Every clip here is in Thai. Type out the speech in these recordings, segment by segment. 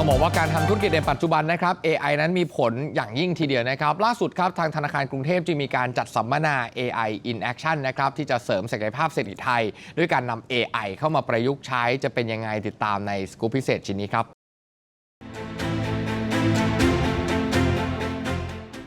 ต้องบอกว่าการทำธุรกิจในปัจจุบันนะครับ AI นั้นมีผลอย่างยิ่งทีเดียวนะครับ ล่าสุดครับทางธนาคารกรุงเทพจึงมีการจัดสัมมนา AI in Action นะครับที่จะเสริมศักยภาพเศรษฐกิจไทย ด้วยการนำ AI เข้ามาประยุกต์ใช้จะเป็นยังไงติดตามในสกู๊ปพิเศษชิ้นนี้ครับ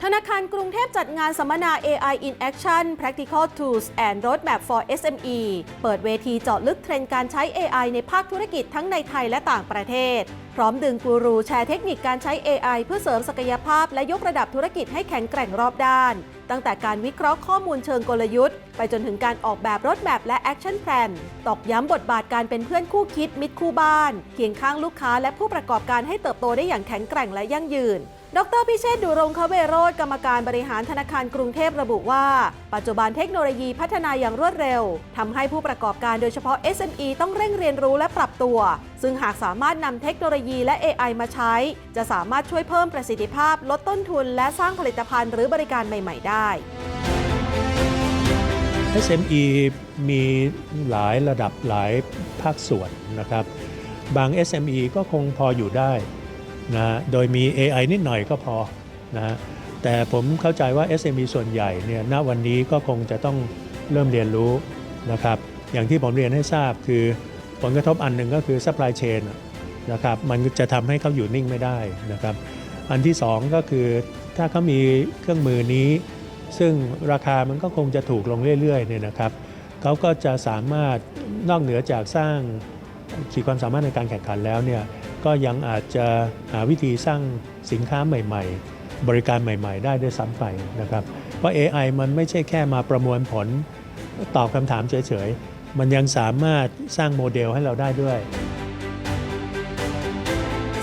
ธนาคารกรุงเทพจัดงานสัมมนา AI in Action Practical Tools and Roadmap for SME เปิดเวทีเจาะลึกเทรนด์การใช้ AI ในภาคธุรกิจทั้งในไทยและต่างประเทศ พร้อมดึงกูรูแชร์เทคนิคการใช้ AI เพื่อเสริมศักยภาพและยกระดับธุรกิจให้แข็งแกร่งรอบด้าน ตั้งแต่การวิเคราะห์ข้อมูลเชิงกลยุทธ์ ไปจนถึงการออกแบบรถแมพและ Action Plan ตอกย้ำบทบาทการเป็นเพื่อนคู่คิดมิตรคู่บ้านเคียงข้างลูกค้าและผู้ประกอบการให้เติบโตได้อย่างแข็งแกร่งและยั่งยืน ดรพิเชษฐ์ดุรงคเวโรธกรรมการบริหารธนาคารกรุงเทพระบุว่า ปัจจุบันเทคโนโลยีพัฒนาอย่างรวดเร็วทำให้ผู้ประกอบการโดยเฉพาะ SME ต้องเร่งเรียนรู้และปรับตัว ซึ่งหากสามารถนำเทคโนโลยีและ AI มาใช้ จะสามารถช่วยเพิ่มประสิทธิภาพ ลดต้นทุน และสร้างผลิตภัณฑ์หรือบริการใหม่ ๆ ได้ SME มีหลายระดับหลายภาคส่วนนะครับ บาง SME ก็คงพออยู่ได้ นะโดยมี AI นิดหน่อยก็พอนะแต่ผมเข้าใจว่า SME ส่วนใหญ่เนี่ยณวันนี้ก็คงจะต้องเริ่มเรียนรู้นะครับอย่างที่ผมเรียนให้ทราบคือผลกระทบอันหนึ่งก็คือ supply chain นะครับมันจะทำให้เขาอยู่นิ่งไม่ได้นะครับอันที่สองก็คือถ้าเขามีเครื่องมือนี้ ซึ่งราคามันก็คงจะถูกลงเรื่อยๆเนี่ยนะครับเขาก็จะสามารถนอกเหนือจากสร้างขีดความสามารถในการแข่งขันแล้วเนี่ย ก็ยังอาจจะหาวิธีสร้างสินค้าใหม่ ๆ บริการใหม่ ๆ ได้ด้วยซ้ำไปนะครับ เพราะ AI มันไม่ใช่แค่มาประมวลผลตอบคำถามเฉย ๆ มันยังสามารถสร้างโมเดลให้เราได้ด้วย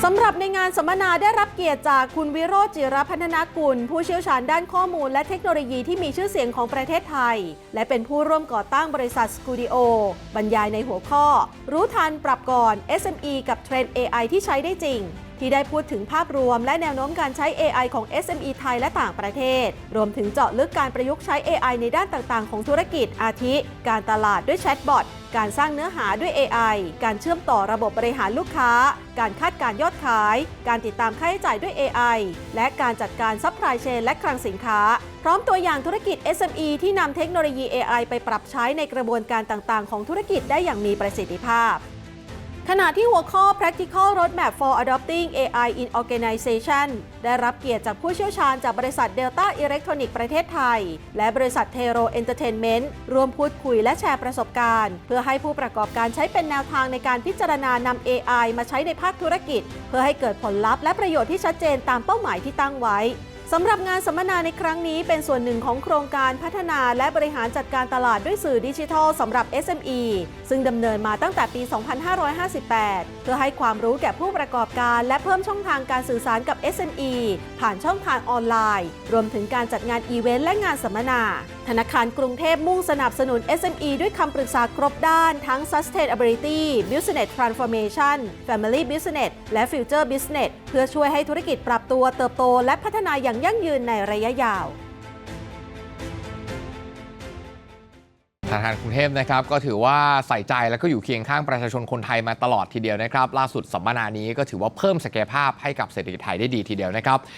สำหรับในงานสัมมนาได้รับเกียรติจากคุณวิโรจน์จิรพัฒนากุล ผู้เชี่ยวชาญด้านข้อมูลและเทคโนโลยีที่มีชื่อเสียงของประเทศไทย และเป็นผู้ร่วมก่อตั้งบริษัทสกูดิโอบรรยายในหัวข้อ รู้ทันปรับก่อน SME กับเทรนด์ AI ที่ใช้ได้จริง ที่ได้พูดถึงภาพรวมและแนวโน้มการใช้ AI ของ SME ไทยและต่างประเทศ รวมถึงเจาะลึกการประยุกต์ใช้ AI ในด้านต่างๆ ของธุรกิจ อาทิ การตลาดด้วยแชทบอท การสร้างเนื้อหาด้วย AI การเชื่อมต่อระบบบริหารลูกค้า การคาดการยอดขาย การติดตามค่าใช้จ่ายด้วย AI และการจัดการซัพพลายเชนและคลังสินค้า พร้อมตัวอย่างธุรกิจ SME ที่นำเทคโนโลยี AI ไปปรับใช้ในกระบวนการต่างๆ ของธุรกิจได้อย่างมีประสิทธิภาพ ขณะที่หัวข้อ Practical Roadmap for Adopting AI in Organization ได้รับเกียรติจากผู้เชี่ยวชาญจากบริษัท Delta Electronic ประเทศไทย และบริษัท Tero Entertainment ร่วมพูดคุยและแชร์ประสบการณ์ เพื่อให้ผู้ประกอบการใช้เป็นแนวทางในการพิจารณานำ AI มาใช้ในภาคธุรกิจ เพื่อให้เกิดผลลัพธ์และประโยชน์ที่ชัดเจนตามเป้าหมายที่ตั้งไว้ สำหรับงานสัมมนาในครั้งนี้เป็นส่วนหนึ่งของโครงการพัฒนาและบริหารจัดการตลาดด้วยสื่อดิจิทัลสำหรับ SME ซึ่งดำเนินมาตั้งแต่ปี 2558 เพื่อให้ความรู้แก่ผู้ประกอบการ และเพิ่มช่องทางการสื่อสารกับ SME ผ่านช่องทางออนไลน์ รวมถึงการจัดงานอีเวนต์และงานสัมมนา ธนาคารกรุงเทพมุ่งสนับสนุน SME ด้วยคำปรึกษาครบด้านทั้ง Sustainability Business Transformation Family Business และ Future Business เพื่อช่วยให้ธุรกิจปรับตัวเติบโตและพัฒนาอย่างยั่งยืนในระยะยาวธนาคารกรุงเทพนะครับก็ถือว่าใส่ใจแล้วก็อยู่เคียงข้างประชาชนคนไทยมาตลอดทีเดียวนะครับ ล่าสุดสัมมนานี้ก็ถือว่าเพิ่มศักยภาพให้กับเศรษฐกิจไทยได้ดีทีเดียวนะครับ